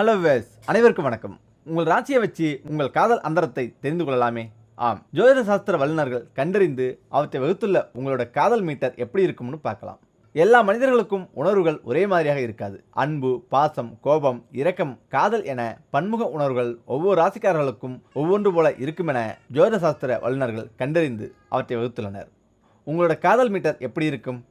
Hello ways அனைவருக்கும் வணக்கம். உங்கள் ராசியை வச்சு உங்கள் காதல் அந்தரத்தை தெரிந்து கொள்ளலாமே? ஆம். ஜோதிட சாஸ்திர வல்லுநர்கள் கண்டறிந்து அவற்றை வகுத்துள்ள உங்களோட காதல் மீட்டர் எப்படி இருக்கும்னு பார்க்கலாம். எல்லா மனிதர்களுக்கும் உணர்வுகள் ஒரே மாதிரியாக இருக்காது. அன்பு பாசம் கோபம் இரக்கம் காதல் என பன்முக உணர்வுகள் ஒவ்வொரு ராசிக்காரர்களுக்கும் ஒவ்வொன்று போல இருக்கும் என ஜோதிட சாஸ்திர வல்லுநர்கள் கண்டறிந்து அவற்றை வகுத்துள்ளனர். உங்களோட காதல் மீட்டர் எப்படி இருக்கும்?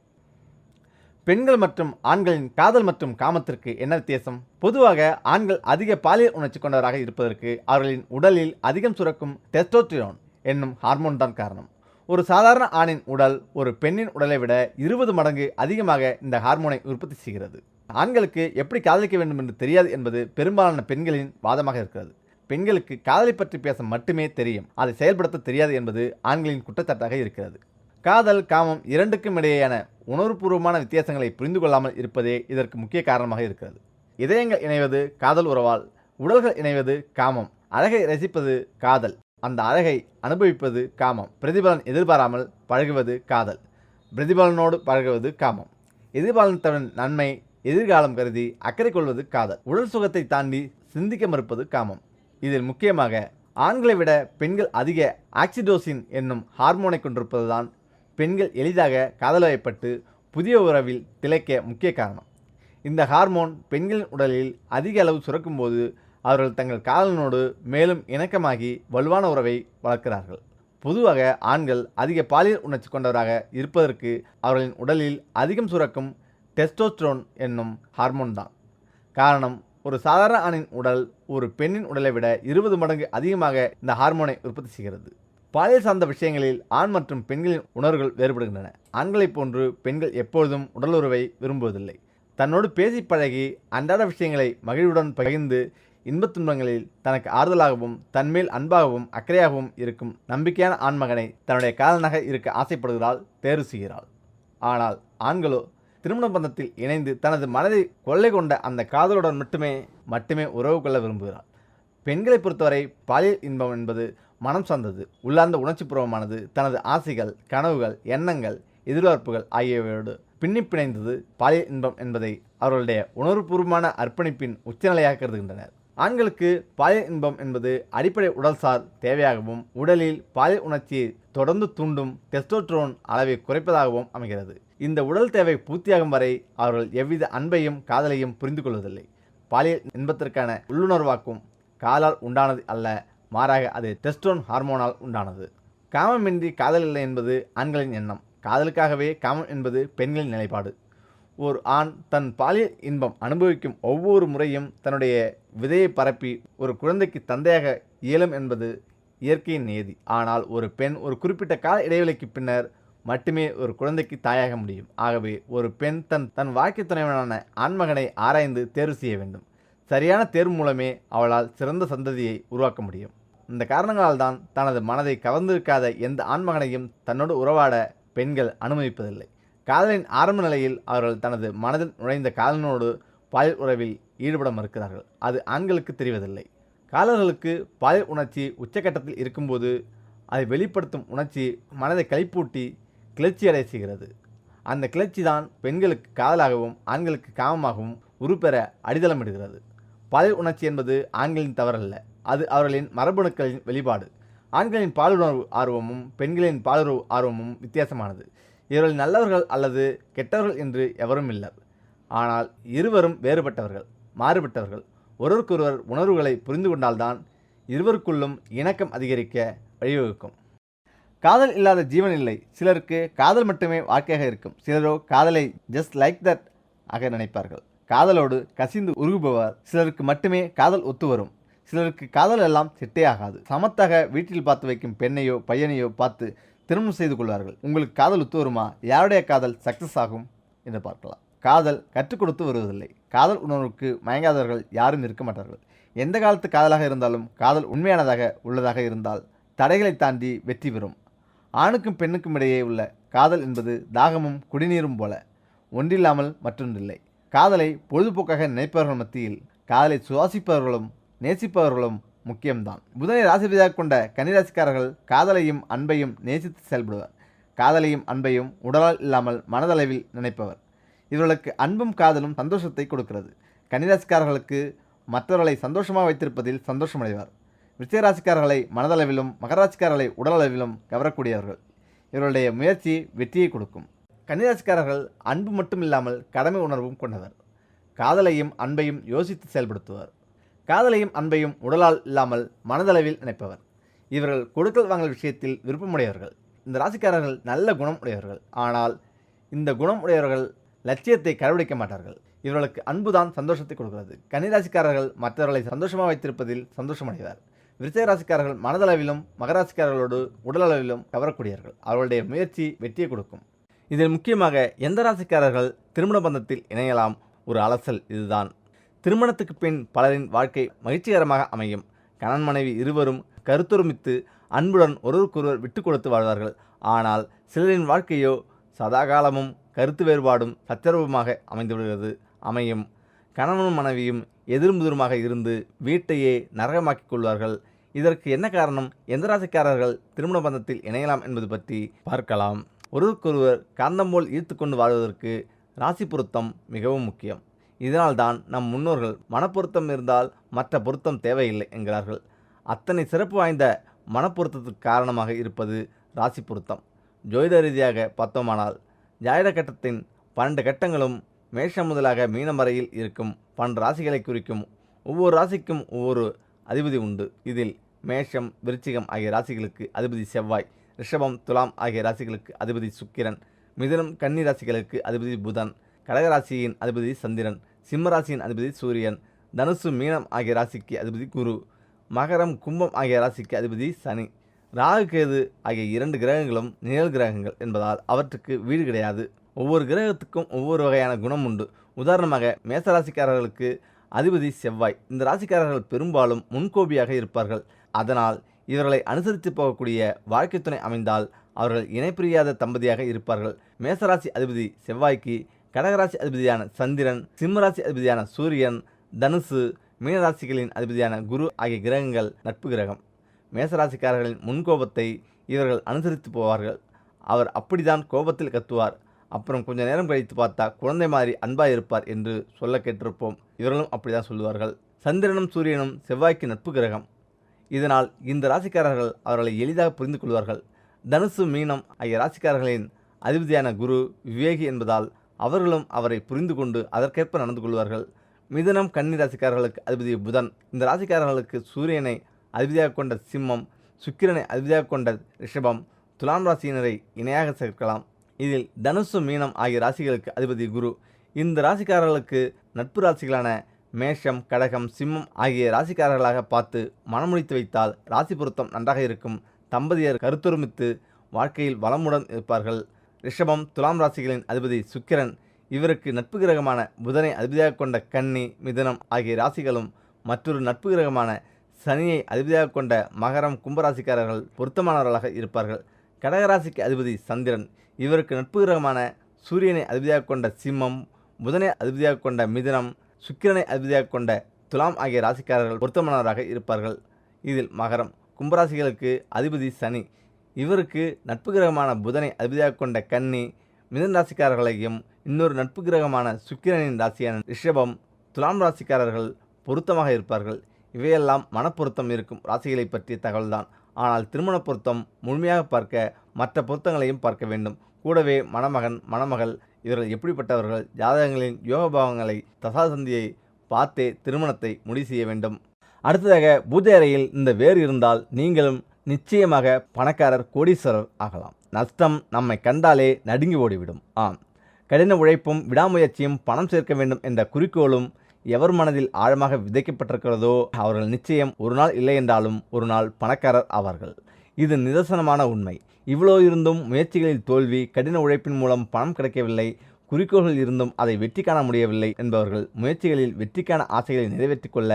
பெண்கள் மற்றும் ஆண்களின் காதல் மற்றும் காமத்திற்கு என்ன வித்தியாசம்? பொதுவாக ஆண்கள் அதிக பாலியல் உணர்ச்சி கொண்டவராக இருப்பதற்கு அவர்களின் உடலில் அதிகம் சுரக்கும் டெஸ்டோஸ்டிரோன் என்னும் ஹார்மோன் தான் காரணம். ஒரு சாதாரண ஆணின் உடல் ஒரு பெண்ணின் உடலை விட இருபது மடங்கு அதிகமாக இந்த ஹார்மோனை உற்பத்தி செய்கிறது. ஆண்களுக்கு எப்படி காதலிக்க வேண்டும் என்று தெரியாது என்பது பெரும்பாலான பெண்களின் வாதமாக இருக்கிறது. பெண்களுக்கு காதலை பற்றி பேச மட்டுமே தெரியும். அதை செயல்படுத்த தெரியாது என்பது ஆண்களின் குற்றச்சாட்டாக இருக்கிறது. காதல் காமம் இரண்டுக்கும் இடையேயான உணர்வுபூர்வமான வித்தியாசங்களை புரிந்து கொள்ளாமல் இருப்பதே இதற்கு முக்கிய காரணமாக இருக்கிறது. இதயங்கள் இணைவது காதல் உறவால் உடல்கள் இணைவது காமம். அழகை ரசிப்பது காதல். அந்த அழகை அனுபவிப்பது காமம். பிரதிபலன் எதிர்பாராமல் பழகுவது காதல். பிரதிபலனோடு பழகுவது காமம். எதிர்பாலனத்துடன் நன்மை எதிர்காலம் கருதி அக்கறை கொள்வது காதல். உடல் சுகத்தை தாண்டி சிந்திக்க மறுப்பது காமம். இதில் முக்கியமாக ஆண்களை விட பெண்கள் அதிக ஆக்சிடோசின் என்னும் ஹார்மோனை கொண்டிருப்பதுதான் பெண்கள் எளிதாக காதலயப்பட்டு புதிய உறவில் திளைக்க முக்கிய காரணம். இந்த ஹார்மோன் பெண்களின் உடலில் அதிக அளவு சுரக்கும்போது அவர்கள் தங்கள் காதலனோடு மேலும் இணக்கமாகி வலுவான உறவை வளர்க்கிறார்கள். பொதுவாக ஆண்கள் அதிக பாலியல் உணர்ச்சி கொண்டவராக இருப்பதற்கு அவர்களின் உடலில் அதிகம் சுரக்கும் டெஸ்டோஸ்ட்ரோன் என்னும் ஹார்மோன் தான். காரணம் ஒரு சாதாரண ஆணின் உடல் ஒரு பெண்ணின் உடலை விட இருபது மடங்கு அதிகமாக இந்த ஹார்மோனை உற்பத்தி செய்கிறது. பாலியல் சார்ந்த விஷயங்களில் ஆண் மற்றும் பெண்களின் உணர்வுகள் வேறுபடுகின்றன. ஆண்களைப் போன்று பெண்கள் எப்பொழுதும் உடலுறவை விரும்புவதில்லை. தன்னோடு பேசி பழகி அன்றாட விஷயங்களை மகிழ்வுடன் பகிர்ந்து இன்பத் துன்பங்களில் தனக்கு ஆறுதலாகவும் தன்மேல் அன்பாகவும் அக்கறையாகவும் இருக்கும் நம்பிக்கையான ஆண்மகனை தன்னுடைய காதலனாக இருக்க ஆசைப்படுகிறாள் தேர்வு செய்கிறாள். ஆனால் ஆண்களோ திருமண பந்தத்தில் இணைந்து தனது மனதை கொள்ளை கொண்ட அந்த காதலுடன் மட்டுமே மட்டுமே உறவு கொள்ள விரும்புகிறாள் பெண்களை பொறுத்தவரை பாலியல் இன்பம் என்பது மனம் சார்ந்தது உள்ளார்ந்த உணர்ச்சிபூர்வமானது தனது ஆசைகள் கனவுகள் எண்ணங்கள் எதிர்பார்ப்புகள் ஆகியவையோடு பின்னி பிணைந்தது பாலியல் இன்பம் என்பதை அவர்களுடைய உணர்வுபூர்வமான அர்ப்பணிப்பின் உச்சநிலையாக கருதுகின்றனர். ஆண்களுக்கு பாலியல் இன்பம் என்பது அடிப்படை உடல்சார் தேவையாகவும் உடலில் பாலியல் உணர்ச்சியை தொடர்ந்து தூண்டும் டெஸ்டோட்ரோன் அளவை குறைப்பதாகவும் அமைகிறது. இந்த உடல் தேவை பூர்த்தியாகும் வரை அவர்கள் எவ்வித அன்பையும் காதலையும் புரிந்து கொள்வதில்லை பாலியல் இன்பத்திற்கான உள்ளுணர்வாக்கும் காலால் உண்டானது அல்ல மாறாக அது டெஸ்டோன் ஹார்மோனால் உண்டானது. காமமின்றி காதல் இல்லை என்பது ஆண்களின் எண்ணம். காதலுக்காகவே காமம் என்பது பெண்களின் நிலைப்பாடு. ஒரு ஆண் தன் பாலியல் இன்பம் அனுபவிக்கும் ஒவ்வொரு முறையும் தன்னுடைய விதையை பரப்பி ஒரு குழந்தைக்கு தந்தையாக இயலும் என்பது இயற்கையின் நியதி. ஆனால் ஒரு பெண் ஒரு குறிப்பிட்ட கால இடைவெளிக்கு பின்னர் மட்டுமே ஒரு குழந்தைக்கு தாயாக முடியும். ஆகவே ஒரு பெண் தன் தன் வாழ்க்கை துணைவனான ஆண்மகனை ஆராய்ந்து தேர்வு செய்ய வேண்டும். சரியான தேர்வு மூலமே அவளால் சிறந்த சந்ததியை உருவாக்க முடியும். இந்த காரணங்களால் தான் தனது மனதை கவர்ந்திருக்காத எந்த ஆண்மகனையும் தன்னோடு உறவாட பெண்கள் அனுமதிப்பதில்லை. காதலின் ஆரம்ப நிலையில் அவர்கள் தனது மனதில் நுழைந்த காதலனோடு பாலியல் உறவில் ஈடுபட மறுக்கிறார்கள். அது ஆண்களுக்கு தெரிவதில்லை. காதலர்களுக்கு பாலியல் உணர்ச்சி உச்சக்கட்டத்தில் இருக்கும்போது அதை வெளிப்படுத்தும் உணர்ச்சி மனதை கைப்பூட்டி கிளர்ச்சி அடைய செய்கிறது. அந்த கிளர்ச்சி தான் பெண்களுக்கு காதலாகவும் ஆண்களுக்கு காமமாகவும் உருப்பெற அடித்தளமிடுகிறது. பாலியல் உணர்ச்சி என்பது ஆண்களின் தவறல்ல. அது அவர்களின் மரபணுக்களின் வெளிப்பாடு. ஆண்களின் பாலுணர்வு ஆர்வமும் பெண்களின் பாலுறவு ஆர்வமும் வித்தியாசமானது. இவர்கள் நல்லவர்கள் அல்லது கெட்டவர்கள் என்று எவரும் இல்லை. ஆனால் இருவரும் வேறுபட்டவர்கள் மாறுபட்டவர்கள். ஒருவருக்கொருவர் உணர்வுகளை புரிந்து கொண்டால்தான் இருவருக்குள்ளும் இணக்கம் அதிகரிக்க வழிவகுக்கும். காதல் இல்லாத ஜீவன் இல்லை. சிலருக்கு காதல் மட்டுமே வாழ்க்கையாக இருக்கும். சிலரோ காதலை ஜஸ்ட் லைக் தட் ஆக நினைப்பார்கள். காதலோடு கசிந்து உருகுபவர் சிலருக்கு மட்டுமே காதல் ஒத்து வரும். சிலருக்கு காதல் எல்லாம் செட்டே ஆகாது. சமத்தாக வீட்டில் பார்த்து வைக்கும் பெண்ணையோ பையனையோ பார்த்து திருமணம் செய்து கொள்வார்கள். உங்களுக்கு காதல் ஒத்து வருமா? யாருடைய காதல் சக்சஸ் ஆகும் என்று பார்க்கலாம். காதல் கற்றுக் கொடுத்து வருவதில்லை. காதல் உணர்வுக்கு மயங்காதவர்கள் யாரும் இருக்க மாட்டார்கள். எந்த காலத்து காதலாக இருந்தாலும் காதல் உண்மையானதாக உள்ளதாக இருந்தால் தடைகளை தாண்டி வெற்றி பெறும். ஆணுக்கும் பெண்ணுக்கும் இடையே உள்ள காதல் என்பது தாகமும் குடிநீரும் போல ஒன்றில்லாமல் மற்றொன்றில்லை. காதலை பொழுதுபோக்காக நினைப்பவர்கள் மத்தியில் காதலை சுவாசிப்பவர்களும் நேசிப்பவர்களும் முக்கியம்தான். புதனை ராசிபதியாக கொண்ட கன்னிராசிக்காரர்கள் காதலையும் அன்பையும் நேசித்து செயல்படுவர். காதலையும் அன்பையும் உடலால் இல்லாமல் மனதளவில் நினைப்பவர். இவர்களுக்கு அன்பும் காதலும் சந்தோஷத்தை கொடுக்கிறது. கன்னிராசிக்காரர்களுக்கு மற்றவர்களை சந்தோஷமாக வைத்திருப்பதில் சந்தோஷமடைவார். விருச்சிகராசிக்காரர்களை மனதளவிலும் மகராசிக்காரர்களை உடலளவிலும் கவரக்கூடியவர்கள். இவர்களுடைய முயற்சி வெற்றியை கொடுக்கும். கன்னிராசிக்காரர்கள் அன்பு மட்டும் இல்லாமல் கடமை உணர்வும் கொண்டவர். காதலையும் அன்பையும் யோசித்து செயல்படுத்துவர். காதலையும் அன்பையும் உடலால் இல்லாமல் மனதளவில் நினைப்பவர். இவர்கள் கொடுக்கல் வாங்கல் விஷயத்தில் விருப்பமுடையவர்கள். இந்த ராசிக்காரர்கள் நல்ல குணம் உடையவர்கள். ஆனால் இந்த குணம் உடையவர்கள் லட்சியத்தை கடைபிடிக்க மாட்டார்கள். இவர்களுக்கு அன்புதான் சந்தோஷத்தை கொடுக்கிறது. கன்னிராசிக்காரர்கள் மற்றவர்களை சந்தோஷமாக வைத்திருப்பதில் சந்தோஷமடைவார் விருச்சக ராசிக்காரர்கள் மனதளவிலும் மகராசிக்காரர்களோடு உடலளவிலும் கவரக்கூடியவர்கள். அவர்களுடைய முயற்சி வெற்றியை கொடுக்கும். இதில் முக்கியமாக எந்த ராசிக்காரர்கள் திருமண பந்தத்தில் இணையலாம்? ஒரு அலசல் இதுதான். திருமணத்துக்கு பின் பலரின் வாழ்க்கை மகிழ்ச்சிகரமாக அமையும். கணவன் மனைவி இருவரும் கருத்துருமித்து அன்புடன் ஒருவருக்கொருவர் விட்டு கொடுத்து வாழ்வார்கள். ஆனால் சிலரின் வாழ்க்கையோ சதாகாலமும் கருத்து வேறுபாடும் சச்சரவுமாக அமைந்துவிடுகிறது அமையும். கணவனும் மனைவியும் எதிர்முதிருமாக இருந்து வீட்டையே நரகமாக்கிக் கொள்வார்கள். இதற்கு என்ன காரணம்? எந்த ராசிக்காரர்கள் திருமண பந்தத்தில் இணையலாம் என்பது பற்றி பார்க்கலாம். ஒருவருக்கொருவர் காந்தம் போல் ஈர்த்து கொண்டு வாழ்வதற்கு ராசி பொருத்தம் மிகவும் முக்கியம். இதனால்தான் நம் முன்னோர்கள் மனப்பொருத்தம் இருந்தால் மற்ற பொருத்தம் தேவையில்லை என்கிறார்கள். அத்தனை சிறப்பு வாய்ந்த மனப்பொருத்தத்துக்கு காரணமாக இருப்பது ராசி பொருத்தம். ஜோதிட ரீதியாக பார்த்தோமானால் ஜாயிட கட்டத்தின் பன்னெண்டு கட்டங்களும் மேஷம் முதலாக மீனம் வரையில் இருக்கும் பன்னெண்டு ராசிகளை குறிக்கும் ஒவ்வொரு ராசிக்கும் ஒவ்வொரு அதிபதி உண்டு. இதில் மேஷம் விருச்சிகம் ஆகிய ராசிகளுக்கு அதிபதி செவ்வாய் ரிஷபம் துலாம் ஆகிய ராசிகளுக்கு அதிபதி சுக்கிரன் மிதனம் கன்னி ராசிகளுக்கு அதிபதி புதன் கடகராசியின் அதிபதி சந்திரன் சிம்மராசியின் அதிபதி சூரியன் தனுசு மீனம் ஆகிய ராசிக்கு அதிபதி குரு மகரம் கும்பம் ஆகிய ராசிக்கு அதிபதி சனி ராகு கேது ஆகிய இரண்டு கிரகங்களும் நிழல் கிரகங்கள் என்பதால் அவற்றுக்கு வீடு கிடையாது. ஒவ்வொரு கிரகத்துக்கும் ஒவ்வொரு வகையான குணம் உண்டு. உதாரணமாக மேச ராசிக்காரர்களுக்கு அதிபதி செவ்வாய். இந்த ராசிக்காரர்கள் பெரும்பாலும் முன்கோபியாக இருப்பார்கள். அதனால் இவர்களை அனுசரித்து போகக்கூடிய வாழ்க்கை துணை அமைந்தால் அவர்கள் இணைப்பிரியாத தம்பதியாக இருப்பார்கள். மேசராசி அதிபதி செவ்வாய்க்கு கடகராசி அதிபதியான சந்திரன் சிம்மராசி அதிபதியான சூரியன் தனுசு மீனராசிகளின் அதிபதியான குரு ஆகிய கிரகங்கள் நட்பு கிரகம். மேசராசிக்காரர்களின் முன்கோபத்தை இவர்கள் அனுசரித்து போவார்கள். அவர் அப்படிதான் கோபத்தில் கத்துவார். அப்புறம் கொஞ்ச நேரம் கழித்து பார்த்தா குழந்தை மாதிரி அன்பாக இருப்பார் என்று சொல்ல கேட்டிருப்போம். இவர்களும் அப்படிதான் சொல்லுவார்கள். சந்திரனும் சூரியனும் செவ்வாய்க்கு நட்பு கிரகம். இதனால் இந்த ராசிக்காரர்கள் அவர்களை எளிதாக புரிந்து கொள்வார்கள். தனுசு மீனம் ஆகிய ராசிக்காரர்களின் அதிபதியான குரு விவேகி என்பதால் அவர்களும் அவரை புரிந்து கொண்டு அதற்கேற்ப நடந்து கொள்வார்கள். மிதுனம் கன்னி ராசிக்காரர்களுக்கு அதிபதி புதன். இந்த ராசிக்காரர்களுக்கு சூரியனை அதிபதியாக கொண்ட சிம்மம் சுக்கிரனை அதிபதியாக கொண்ட ரிஷபம் துலாம் ராசியினரை இணையாக சேர்க்கலாம். இதில் தனுசு மீனம் ஆகிய ராசிகளுக்கு அதிபதி குரு. இந்த ராசிக்காரர்களுக்கு நட்பு ராசிகளான மேஷம் கடகம் சிம்மம் ஆகிய ராசிக்காரர்களாக பார்த்து மனமுடித்து வைத்தால் ராசி பொருத்தம் நன்றாக இருக்கும். தம்பதியர் கருத்துருமித்து வாழ்க்கையில் வளமுடன் இருப்பார்கள். ரிஷபம் துலாம் ராசிகளின் அதிபதி சுக்கிரன் இவருக்கு நட்பு கிரகமான புதனை அதிபதியாக கொண்ட கன்னி மிதுனம் ஆகிய ராசிகளும் மற்றொரு நட்பு கிரகமான சனியை அதிபதியாக கொண்ட மகரம் கும்பராசிக்காரர்கள் பொருத்தமானவர்களாக இருப்பார்கள். கடகராசிக்கு அதிபதி சந்திரன் இவருக்கு நட்பு கிரகமான சூரியனை அதிபதியாக கொண்ட சிம்மம் புதனை அதிபதியாக கொண்ட மிதுனம் சுக்கிரனை அதிபதியாக கொண்ட துலாம் ஆகிய ராசிக்காரர்கள் பொருத்தமானவராக இருப்பார்கள். இதில் மகரம் கும்பராசிகளுக்கு அதிபதி சனி இவருக்கு நட்பு கிரகமான புதனை அதிபதியாக கொண்ட கன்னி மிதன் ராசிக்காரர்களையும் இன்னொரு நட்பு கிரகமான சுக்கிரனின் ராசியான ரிஷபம் துலாம் ராசிக்காரர்கள் பொருத்தமாக இருப்பார்கள். இவையெல்லாம் மனப்பொருத்தம் இருக்கும் ராசிகளை பற்றிய தகவல்தான். ஆனால் திருமண பொருத்தம் முழுமையாக பார்க்க மற்ற பொருத்தங்களையும் பார்க்க வேண்டும். கூடவே மணமகன் மணமகள் இவர்கள் எப்படிப்பட்டவர்கள் ஜாதகங்களின் யோகபாவங்களை தசாசந்தியை பார்த்தே திருமணத்தை முடிவு செய்ய வேண்டும். அடுத்ததாக பூஜை அறையில் இந்த வேர் இருந்தால் நீங்களும் நிச்சயமாக பணக்காரர் கோடீஸ்வரர் ஆகலாம். நஷ்டம் நம்மை கண்டாலே நடுங்கி ஓடிவிடும். ஆம். கடின உழைப்பும் விடாமுயற்சியும் பணம் சேர்க்க வேண்டும் என்ற குறிக்கோளும் எவர் மனதில் ஆழமாக விதைக்கப்பட்டிருக்கிறதோ அவர்கள் நிச்சயம் ஒரு நாள் இல்லை என்றாலும் ஒரு நாள் பணக்காரர் ஆவார்கள். இது நிதர்சனமான உண்மை. இவ்வளோ இருந்தும் முயற்சிகளில் தோல்வி கடின உழைப்பின் மூலம் பணம் கிடைக்கவில்லை குறிக்கோள்கள் இருந்தும் அதை வெற்றி காண முடியவில்லை என்பவர்கள் முயற்சிகளில் வெற்றிக்கான ஆசைகளை நிறைவேற்றிக் கொள்ள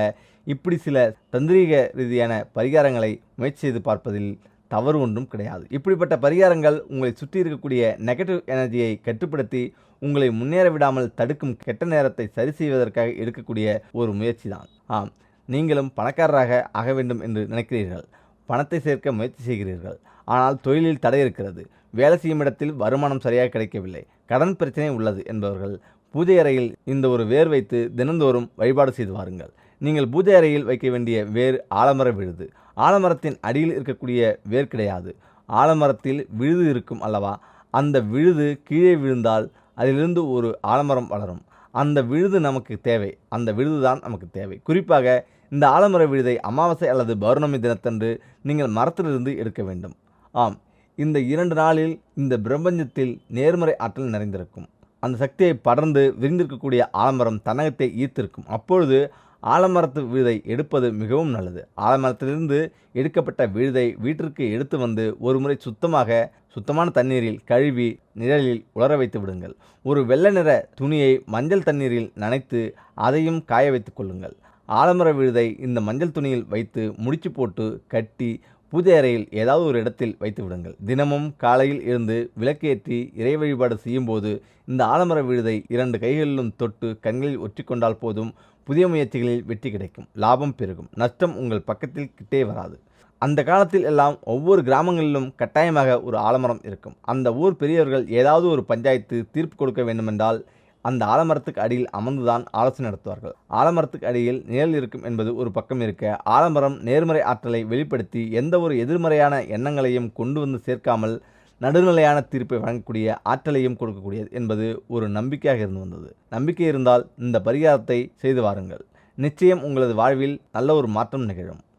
இப்படி சில தந்திரீக ரீதியான பரிகாரங்களை முயற்சி செய்து பார்ப்பதில் தவறு ஒன்றும் கிடையாது. இப்படிப்பட்ட பரிகாரங்கள் உங்களை சுற்றி இருக்கக்கூடிய நெகட்டிவ் எனர்ஜியை கட்டுப்படுத்தி உங்களை முன்னேற விடாமல் தடுக்கும் கெட்ட நேரத்தை சரி செய்வதற்காக எடுக்கக்கூடிய ஒரு முயற்சி தான். ஆம் நீங்களும் பணக்காரராக ஆக வேண்டும் என்று நினைக்கிறீர்கள். பணத்தை சேர்க்க முயற்சி செய்கிறீர்கள். ஆனால் தொழிலில் தடை இருக்கிறது. வேலை செய்யும் இடத்தில் வருமானம் சரியாக கிடைக்கவில்லை. கடன் பிரச்சனை உள்ளது என்பவர்கள் பூஜை அறையில் இந்த ஒரு வேர் வைத்து தினந்தோறும் வழிபாடு செய்து வாருங்கள். நீங்கள் பூஜை அறையில் வைக்க வேண்டிய வேர் ஆலமர விழுது. ஆலமரத்தின் அடியில் இருக்கக்கூடிய வேர் கிடையாது. ஆலமரத்தில் விழுது இருக்கும் அல்லவா? அந்த விழுது கீழே விழுந்தால் அதிலிருந்து ஒரு ஆலமரம் வளரும். அந்த விழுது நமக்கு தேவை. அந்த விழுது தான் நமக்கு தேவை. குறிப்பாக இந்த ஆலமர விழுதை அமாவாசை அல்லது பௌர்ணமி தினத்தன்று நீங்கள் மரத்திலிருந்து எடுக்க வேண்டும். ஆம் இந்த இரண்டு நாளில் இந்த பிரபஞ்சத்தில் நேர்மறை ஆற்றல் நிறைந்திருக்கும். அந்த சக்தியை படர்ந்து விரிந்திருக்கக்கூடிய ஆலமரம் தன்னகத்தை ஈர்த்திருக்கும். அப்பொழுது ஆலமரத்து விழுதை எடுப்பது மிகவும் நல்லது. ஆலமரத்திலிருந்து எடுக்கப்பட்ட விழுதை வீட்டிற்கு எடுத்து வந்து ஒரு முறை சுத்தமாக சுத்தமான தண்ணீரில் கழுவி நிழலில் உலர வைத்து விடுங்கள். ஒரு வெள்ளை நிற துணியை மஞ்சள் தண்ணீரில் நனைத்து அதையும் காய வைத்துக் கொள்ளுங்கள். ஆலமர விழுதை இந்த மஞ்சள் துணியில் வைத்து முடிச்சு போட்டு கட்டி பூஜை அறையில் ஏதாவது ஒரு இடத்தில் வைத்து விடுங்கள். தினமும் காலையில் இருந்து விளக்கேற்றி இறை வழிபாடு செய்யும்போது இந்த ஆலமர விழுதை இரண்டு கைகளிலும் தொட்டு கண்களில் ஒற்றிக்கொண்டால் போதும் புதிய முயற்சிகளில் வெற்றி கிடைக்கும். லாபம் பெருகும். நஷ்டம் உங்கள் பக்கத்தில் கிட்டே வராது. அந்த காலத்தில் எல்லாம் ஒவ்வொரு கிராமங்களிலும் கட்டாயமாக ஒரு ஆலமரம் இருக்கும். அந்த ஊர் பெரியவர்கள் ஏதாவது ஒரு பஞ்சாயத்து தீர்ப்பு கொடுக்க வேண்டுமென்றால் அந்த ஆலமரத்துக்கு அடியில் அமர்ந்துதான் ஆலோசனை நடத்துவார்கள். ஆலமரத்துக்கு அடியில் நிழல் இருக்கும் என்பது ஒரு பக்கம் இருக்க ஆலமரம் நேர்மறை ஆற்றலை வெளிப்படுத்தி எந்த ஒரு எதிர்மறையான எண்ணங்களையும் கொண்டு வந்து சேர்க்காமல் நடுநிலையான தீர்ப்பை வழங்கக்கூடிய ஆற்றலையும் கொடுக்கக்கூடியது என்பது ஒரு நம்பிக்கையாக இருந்து வந்தது. நம்பிக்கை இருந்தால் இந்த பரிகாரத்தை செய்து வாருங்கள். நிச்சயம் உங்களது வாழ்வில் நல்ல ஒரு மாற்றம் நிகழும்.